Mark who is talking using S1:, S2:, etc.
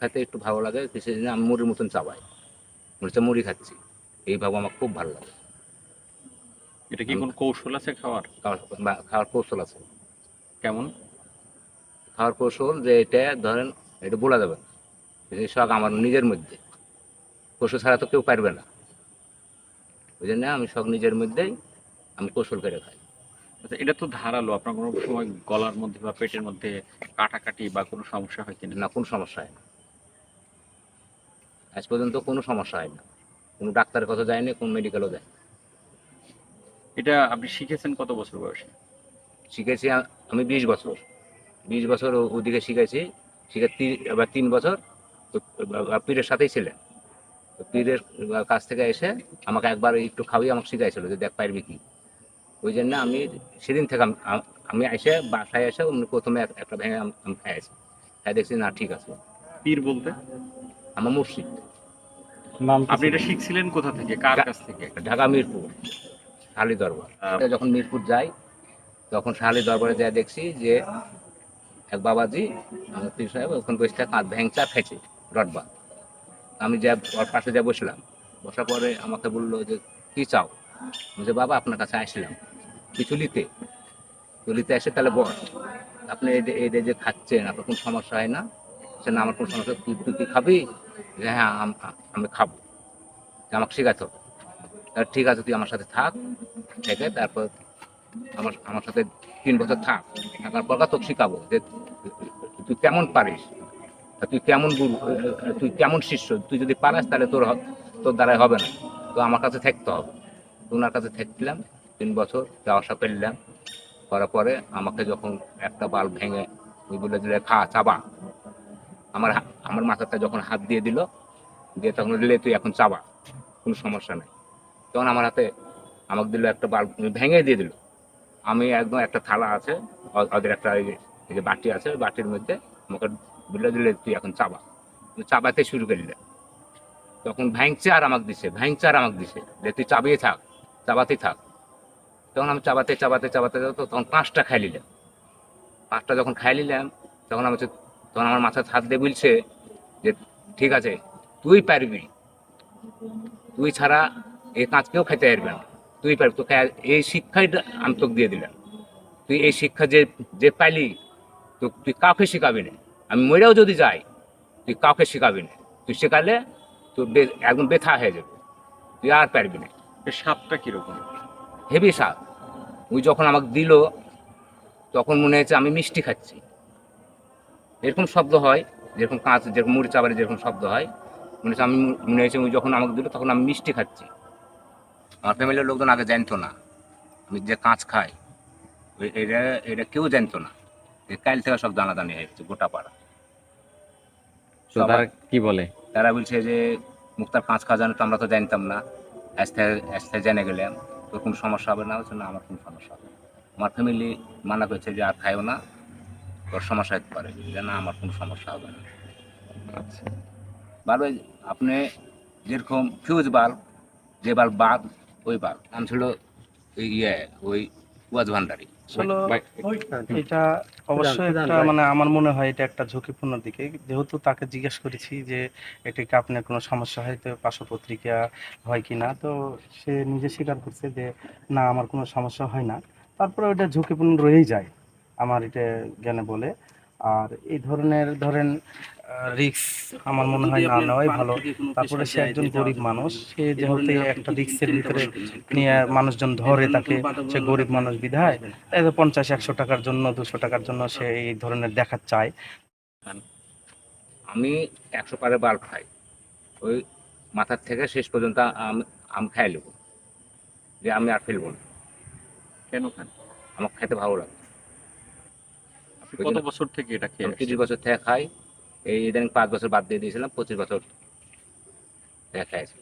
S1: খাইতে একটু ভালো লাগে সেদিন আমি মুড়ির মতন চাবাই হচ্ছে মুড়ি খাচ্ছি। এইভাবে আমার খুব ভালো লাগে।
S2: এটা কি কোনো কৌশল আছে খাওয়ার?
S1: খাওয়ার বা- খাওয়ার কৌশল আছে।
S2: কেমন?
S1: খাওয়ার কৌশল যে এটা ধরেন এটা বলা যাবে না। এই শখ আমার নিজের মধ্যে। কৌশল ছাড়া তো কেউ পারবে না। ওই জন্য আমি শখ নিজের মধ্যেই আমি কৌশল করে খাই।
S2: আচ্ছা এটা তো ধারালো। আপনার কোনো সময় গলার মধ্যে বা পেটের মধ্যে কাটাকাটি বা কোনো সমস্যা হয় কিনা?
S1: না কোনো সমস্যা হয় না। আজ পর্যন্ত কোনো সমস্যা হয় না। কোনো ডাক্তারের কথা যায়নি কোনো মেডিকেলও যায়
S2: এটা আপনি শিখেছেন কত বছর বয়সে?
S1: শিখেছি আমি বিশ বছর। বিশ বছর ওদিকে শিখেছি। শিখে এবার তিন বছর। তো- পীরের সাথেই ছিলেন। তো পীরের কাছ থেকে এসে আমাকে একবার একটু খাওয়িয়ে আমাকে শিখাইছিল যে দেখ পারবি কি। ওই জন্য আমি সেদিন থেকে আমি- এসে বাসায় এসে প্রথমে এক- একটা ভেঙে আম- খাইয়েছি। খাই দেখছি না ঠিক আছে।
S2: পীর বলতে?
S1: আমার মুর্শিদ।
S2: আপনি এটা শিখছিলেন কোথা থেকে? কার কাছ থেকে?
S1: ঢাকা মিরপুর শালি দরবার। যখন মিরপুর যাই তখন শালি দরবারে যাই দেখছি যে এক বাবাজি আমার পীর সাহেব ওখানে বসে কাঁধ রডবা আমি যা ওর পাশে যা বসলাম বসার পরে আমাকে বলল যে কি চাও? যে বাবা আপনার কাছে আসলাম। কিছু নিতে। তো নিতে এসে তাহলে বস। আপনি এই যে- এই যে- যে খাচ্ছেন আপনার কোনো সমস্যা হয় না? সে না আমার কোনো সমস্যা, তুই তুই খাবি? যে হ্যাঁ আমি খাব। আমাকে শেখাতে হবে। তা ঠিক আছে, তুই আমার সাথে থাক থেকে তারপর আমার আমার সাথে তিন বছর থাক। থাকার পর তোকে শিখাবো যে তুই কেমন পারিস তুই কেমন গুরু তুই কেমন শিষ্য, তুই যদি পারিস তাহলে তোর তোর দ্বারাই হবে না। তো আমার কাছে থাকতে হবে। ওনার কাছে থাকলাম, তিন বছর যাওয়া আসা করলাম। করার পরে আমাকে যখন একটা বাল ভেঙে ওই বলে দিলে খা চাবা আমার আমার মাথাটা যখন হাত দিয়ে দিল, দিয়ে তখন দিলে তুই এখন চাবা, কোনো সমস্যা নেই। তখন আমার হাতে আমাকে দিল একটা বাল্ব ভেঙে দিয়ে দিল। আমি একদম একটা থালা আছে ওদের একটা যে- বাটি আছে, ওই বাটির মধ্যে আমাকে বলে দিলে তুই এখন চাবা। চাবাতে শুরু করলে তখন ভ্যাংচে আর আমাকে দিছে ভ্যাংচে আর আমাকে দিছে যে তুই চাবিয়ে থাক, চাবাতেই থাক। তখন আমি চাবাতে চাবাতে চাবাতে যাব তখন পাঁচটা খাই নিলাম। পাঁচটা যখন খাই নিলাম, তখন আমি তখন আমার মাথায় হাত দিয়ে বলছে যে ঠিক আছে তুই পারবি। তুই ছাড়া এই কাজ কেউ খেতে পারবে না। তুই পারবি। তোকে এই শিক্ষাই আমি তোকে দিয়ে দিলাম। তুই এই শিক্ষা যে যে পাইলি তো তুই কাউকে শেখাবি না। আমি মরেও যদি যাই তুই কাউকে শেখাবি না। তুই শেখালে তোর বে- একদম ব্যথা হয়ে যাবে। তুই আর পারবি না।
S2: সাপটা কীরকম?
S1: হেভি সাপ। ওই যখন আমাকে দিল তখন মনে হয়েছে আমি মিষ্টি খাচ্ছি। এরকম শব্দ হয় যেরকম কাঁচ যেরকম মুড়ি চাবারে যেরকম শব্দ হয় মনে হচ্ছে আমি মনে হয়েছে ওই যখন আমাকে দিল তখন আমি মিষ্টি খাচ্ছি। আমার ফ্যামিলির লোকজন আগে জানতো না। আমি যে কাঁচ খাই এটা এটা কেউ জানতো না। কাল থেকে সব দানাদানি হয়েছে গোটা পাড়া।
S3: তারা কি বলে?
S1: তারা বলছে যে মুক্তার পাঁচ খাওয়া জানে তো আমরা তো জানতাম না। আস্তে আস্তে জেনে গেলাম। তোর কোনো সমস্যা হবে না? বলছে না আমার কোনো সমস্যা হবে আমার ফ্যামিলি মানা করছে যে আর খাইও না। সমস্যা হতে পারে যে না আমার কোনো সমস্যা হবে না।
S3: আচ্ছা।
S1: বাল্ব আপনি যেরকম ফিউজ বাল্ব যে বাল্ব বাদ ওই বাল্ব নাম ছিল ওই ইয়ে ওই ওয়াজ ভান্ডারি।
S4: এটা অবশ্যই একটা মানে আমার মনে হয় এটা একটা ঝুঁকিপূর্ণ দিকে। যেহেতু তাকে জিজ্ঞেস করেছি যে এটাকে আপনার কোনো সমস্যা হয়তো পার্শ্বপত্রিকা হয় কি না তো সে নিজে স্বীকার করছে যে না আমার কোনো সমস্যা হয় না। তারপরে ওটা ঝুঁকিপূর্ণ রয়েই যায়। আমার এটা জ্ঞানে বলে। আর এই ধরনের ধরেন রিক্স আমার মনে হয় না নেওয়াই ভালো। তারপরে সে একজন গরিব মানুষ সে যেহেতু একটা রিক্সের ভিতরে নিয়ে মানুষজন ধরে তাকে সে গরিব মানুষ বিধায় এই যে পঞ্চাশ একশো টাকার জন্য দুশো টাকার জন্য সে এই ধরনের দেখা চায়।
S1: আমি একশো পারে বাল্ব খাই। ওই মাথার থেকে শেষ পর্যন্ত আম আমি খাই নেব যে আমি আর ফেলব না।
S2: কেন খান?
S1: আমার খেতে ভালো লাগে।
S2: কত বছর থেকে এটা খেয়ে
S1: আমি বছর থেকে খাই। এই ইদানিং পাঁচ বছর বাদ দিয়ে দিয়েছিলাম পঁচিশ বছর থেকে খাইছি